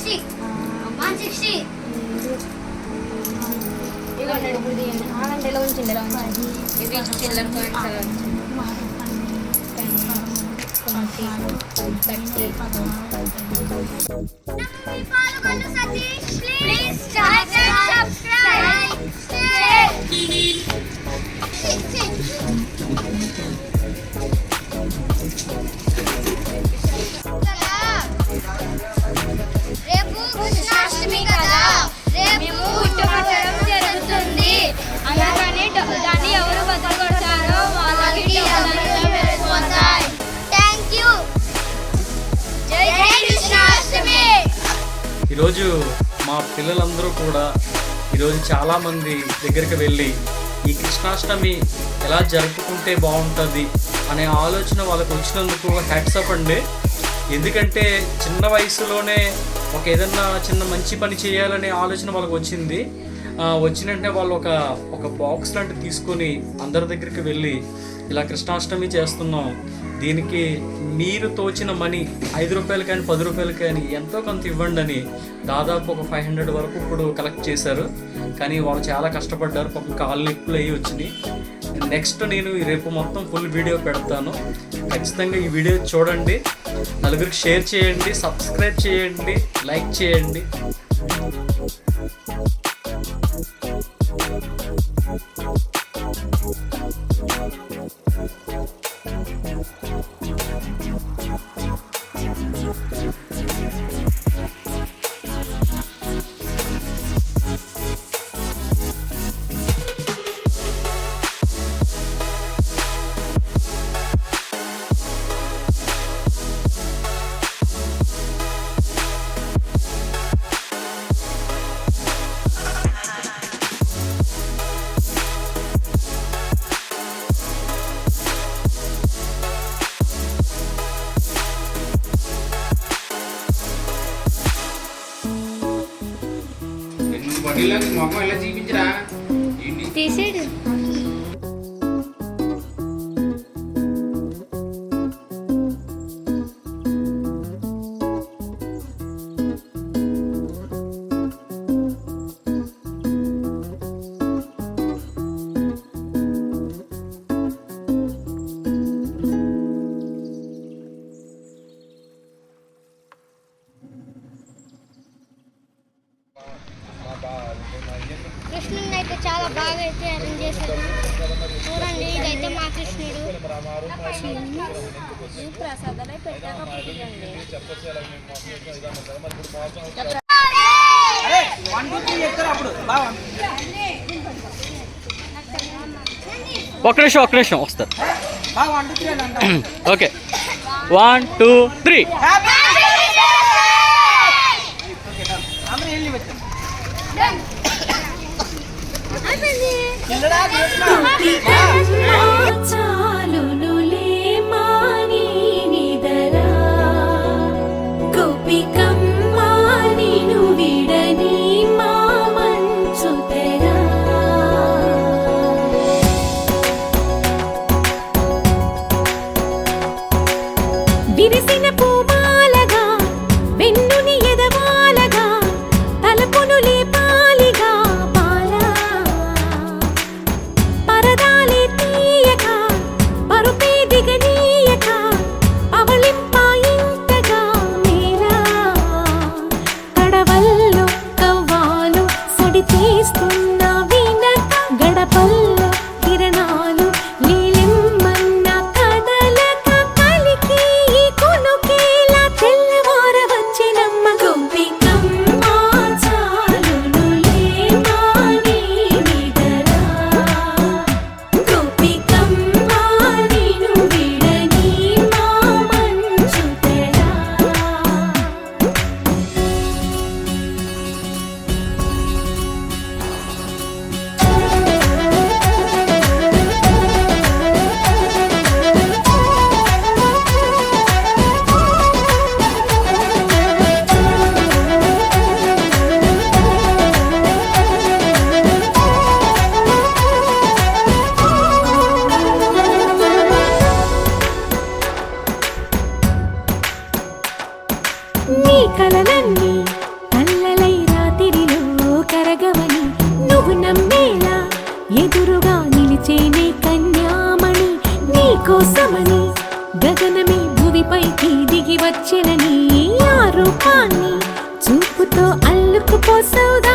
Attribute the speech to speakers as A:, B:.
A: Sixty one sixty
B: ఆగండి ఎలా ఉంచండి ఎలా ఉంచండి
A: ఇది చిల్లర Please
C: ఈరోజు మా పిల్లలందరూ కూడా ఈరోజు చాలామంది దగ్గరికి వెళ్ళి ఈ కృష్ణాష్టమి ఎలా జరుపుకుంటే బాగుంటుంది అనే ఆలోచన వాళ్ళకు వచ్చినందుకు హ్యాట్సప్ అండి. ఎందుకంటే చిన్న వయసులోనే ఒక ఏదన్నా చిన్న మంచి పని చేయాలనే ఆలోచన వాళ్ళకు వచ్చింది. వచ్చిన వెంటనే వాళ్ళు ఒక ఒక బాక్స్ లాంటి తీసుకొని అందరి దగ్గరికి వెళ్ళి ఇలా కృష్ణాష్టమి చేస్తున్నాం. దీనికి మీరు తోచిన మనీ ఐదు రూపాయలు కానీ పది రూపాయలు కానీ ఎంతో కొంత ఇవ్వండి అని దాదాపు ఒక ఫైవ్ హండ్రెడ్ వరకు ఇప్పుడు కలెక్ట్ చేశారు. కానీ వాళ్ళు చాలా కష్టపడ్డారు పాపం కాళ్ళు నొప్పులు అయ్యి వచ్చినాయి. నెక్స్ట్ నేను రేపు మొత్తం ఫుల్ వీడియో పెడతాను. ఖచ్చితంగా ఈ వీడియో చూడండి. నలుగురికి షేర్ చేయండి సబ్స్క్రైబ్ చేయండి లైక్ చేయండి.
D: బడిలో మొహం ఇలా చూపించరా? ఏంటి?
A: తీసేడు. అయితే అరేంజ్ చేశారు చూడండి ఇదైతే మా కృష్ణుడు.
B: ప్రసాదాలే పెట్టాక పుట్టిందండి
C: ఒక్క నిమిషం ఒక్క నిమిషం వస్తారు okay. One two three
E: Kinderdagen, jetzt mal! Ja. కోసమని గగనమే భూమిపైకి దిగి వచ్చిన నీ ఆ రూపాన్ని చూపుతో అల్లుకుపోసౌదా